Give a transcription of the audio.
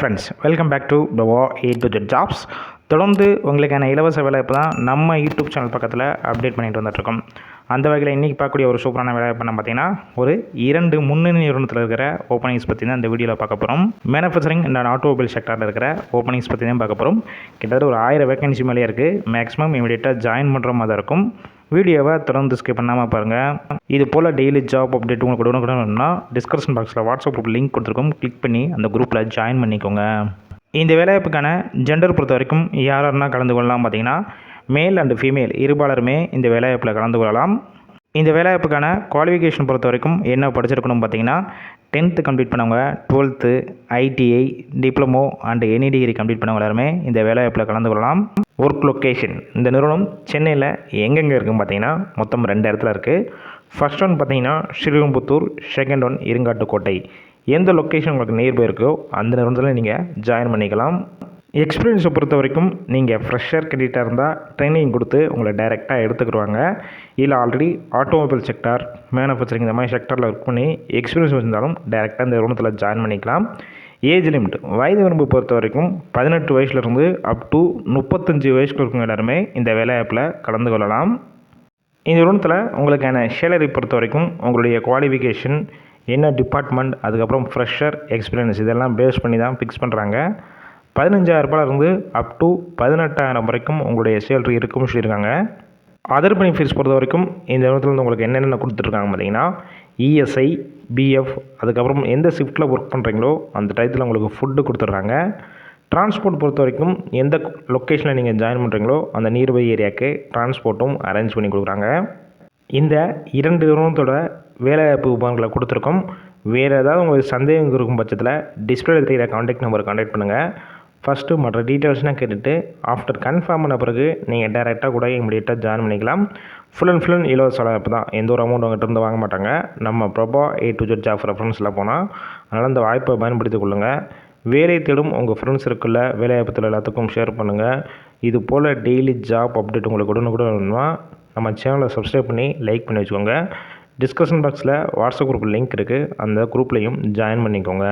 Friends, welcome back to the War 8 Budget Jobs. தொடர்ந்து உங்களுக்கான இலவச வேலைவாய்ப்பு தான் நம்ம யூடியூப் சேனல் பக்கத்தில் அப்டேட் பண்ணிட்டு வந்துட்டுருக்கோம் அந்த வகையில் இன்றைக்கி பார்க்கக்கூடிய ஒரு சூப்பரான வேலைவாய்ப்பு நம்ம பார்த்தீங்கன்னா ஒரு இரண்டு முன்னணி நிறுவனத்தில் இருக்கிற ஓப்பனிங்ஸ் பற்றி தான் இந்த வீடியோவில் பார்க்க போகிறோம் மேனுஃபேக்சரிங் அண்ட் ஆட்டோமொபைல் செக்டரில் இருக்கிற ஓப்பனிங்ஸ் பற்றி தான் பார்க்க போகிறோம் கிட்டத்தட்ட ஒரு ஆயிரம் வேகன்சி மேலே இருக்குது மேக்ஸிமம் இமீடியட்டாக ஜாயின் பண்ணுற மாதிரி தான் இருக்கும். வீடியோவை தொடர்ந்து ஸ்கிப் பண்ணாமல் பாருங்கள் இது போல் டெய்லி ஜாப் அப்டேட் உங்களுக்கு உடனுக்குடனா டிஸ்கிரிப்ஷன் பாக்ஸில் வாட்ஸ்அப் குரூப் லிங்க் கொடுத்துருக்கோம். கிளிக் பண்ணி அந்த குரூப்பில் ஜாயின் பண்ணிக்கோங்க. இந்த வேலைவாய்ப்புக்கான ஜெண்டர் பொறுத்த வரைக்கும் யார் யாருன்னா கலந்து கொள்ளலாம் பார்த்தீங்கன்னா மேல் அண்டு ஃபீமேல் இருபாலருமே இந்த வேலைவாய்ப்பில் கலந்து கொள்ளலாம். இந்த வேலைவாய்ப்புக்கான குவாலிஃபிகேஷன் பொறுத்த வரைக்கும் என்ன படிச்சிருக்கணும் பார்த்தீங்கன்னா டென்த்து கம்ப்ளீட் பண்ணவங்க twelfth ITI diploma and any degree complete பண்ணவங்க எல்லாருமே இந்த வேலைவாய்ப்பில் கலந்து கொள்ளலாம். ஒர்க் லொக்கேஷன் இந்த நிறுவனம் சென்னையில் எங்கெங்கே இருக்குன்னு பார்த்தீங்கன்னா மொத்தம் ரெண்டு இடத்துல இருக்குது ஃபர்ஸ்ட் ஒன் பார்த்தீங்கன்னா ஸ்ரீரம்புத்தூர் செகண்ட் ஒன் இருங்காட்டுக்கோட்டை. எந்த லொக்கேஷன் உங்களுக்கு நியர்பை இருக்கோ அந்த நிறுவனத்தில் நீங்கள் ஜாயின் பண்ணிக்கலாம். எக்ஸ்பீரியன்ஸை பொறுத்த வரைக்கும் நீங்கள் ஃப்ரெஷர் கேண்டிடேட்டாக இருந்தால் ட்ரைனிங் கொடுத்து உங்களை டைரெக்டாக எடுத்துக்கிடுவாங்க. இல்லை ஆல்ரெடி ஆட்டோமொபைல் செக்டார் மேனுஃபேக்சரிங் இந்த மாதிரி செக்டரில் ஒர்க் பண்ணி எக்ஸ்பீரியன்ஸ் வச்சிருந்தாலும் டைரெக்டாக இந்த நிறுவனத்தில் ஜாயின் பண்ணிக்கலாம். ஏஜ் லிமிட் வயது வரம்பு பொறுத்த வரைக்கும் பதினெட்டு வயசுலேருந்து அப் டு முப்பத்தஞ்சு வயசுக்கு இருக்கும் எல்லாருமே இந்த வேலைவாய்ப்பில் கலந்து கொள்ளலாம். இந்த நிறுவனத்தில் உங்களுக்கான சேலரி பொறுத்த வரைக்கும் உங்களுடைய குவாலிஃபிகேஷன் என்ன டிபார்ட்மெண்ட் அதுக்கப்புறம் ஃப்ரெஷர் எக்ஸ்பீரியன்ஸ் இதெல்லாம் பேஸ் பண்ணி தான் ஃபிக்ஸ் பண்ணுறாங்க பதினஞ்சாயிரரூபாயிலிருந்து அப் டு பதினெட்டாயிரம் வரைக்கும் உங்களுடைய சேலரி இருக்கும்னு சொல்லியிருக்காங்க. அதர் பெனிஃபிட்ஸ் பொறுத்த வரைக்கும் இந்த நிறுவனத்தில் வந்து உங்களுக்கு என்னென்ன கொடுத்துருக்காங்க பார்த்தீங்கன்னா இஎஸ்ஐ பிஎஃப் அதுக்கப்புறம் எந்த ஷிஃப்ட்டில் ஒர்க் பண்ணுறீங்களோ அந்த டயத்தில் உங்களுக்கு ஃபுட்டு கொடுத்துட்றாங்க. டிரான்ஸ்போர்ட் பொறுத்த வரைக்கும் எந்த லொக்கேஷனில் நீங்கள் ஜாயின் பண்ணுறீங்களோ அந்த நியர்பை ஏரியாவுக்கு டிரான்ஸ்போர்ட்டும் அரேஞ்ச் பண்ணி கொடுக்குறாங்க. இந்த இரண்டு நிறுவனத்தோட வேலைவாய்ப்பு உபகரணங்களை கொடுத்துருக்கோம். வேறு ஏதாவது உங்களுக்கு சந்தேகம் இருக்கும் பட்சத்தில் டிஸ்பிளே தெரிகிற காண்டாக்ட் நம்பரை காண்டாக்ட் பண்ணுங்கள் ஃபஸ்ட்டு மற்ற டீட்டெயில்ஸ்லாம் கேட்டுட்டு ஆஃப்டர் கன்ஃபார்ம் பண்ண பிறகு நீங்கள் டேரெக்டாக கூட இமீடியட்டாக ஜாயின் பண்ணிக்கலாம். ஃபுல் அண்ட் ஃபுல் அண்ட் இலவச இப்போ தான். எந்த ஒரு அமௌண்ட் அவங்ககிட்ட இருந்து வாங்க மாட்டாங்க. நம்ம ப்ரொபா ஏ டு ஜெட் ஜாப் ரெஃபரன்ஸில் போனால் அதனால் அந்த வாய்ப்பை பயன்படுத்திக் கொள்ளுங்கள் வேலை தேடும் உங்கள் ஃப்ரெண்ட்ஸ் இருக்குல்ல வேலைவாய்ப்பத்தில் எல்லாத்துக்கும் ஷேர் பண்ணுங்கள் இது போல் டெய்லி ஜாப் அப்டேட் உங்களுக்கு உடனுக்குடன் வேணும்னா நம்ம சேனலை சப்ஸ்கிரைப் பண்ணி லைக் பண்ணி வச்சுக்கோங்க. டிஸ்கஷன் பாக்ஸில் வாட்ஸ்அப் குரூப் லிங்க் இருக்குது அந்த குரூப்லேயும் ஜாயின் பண்ணிக்கோங்க.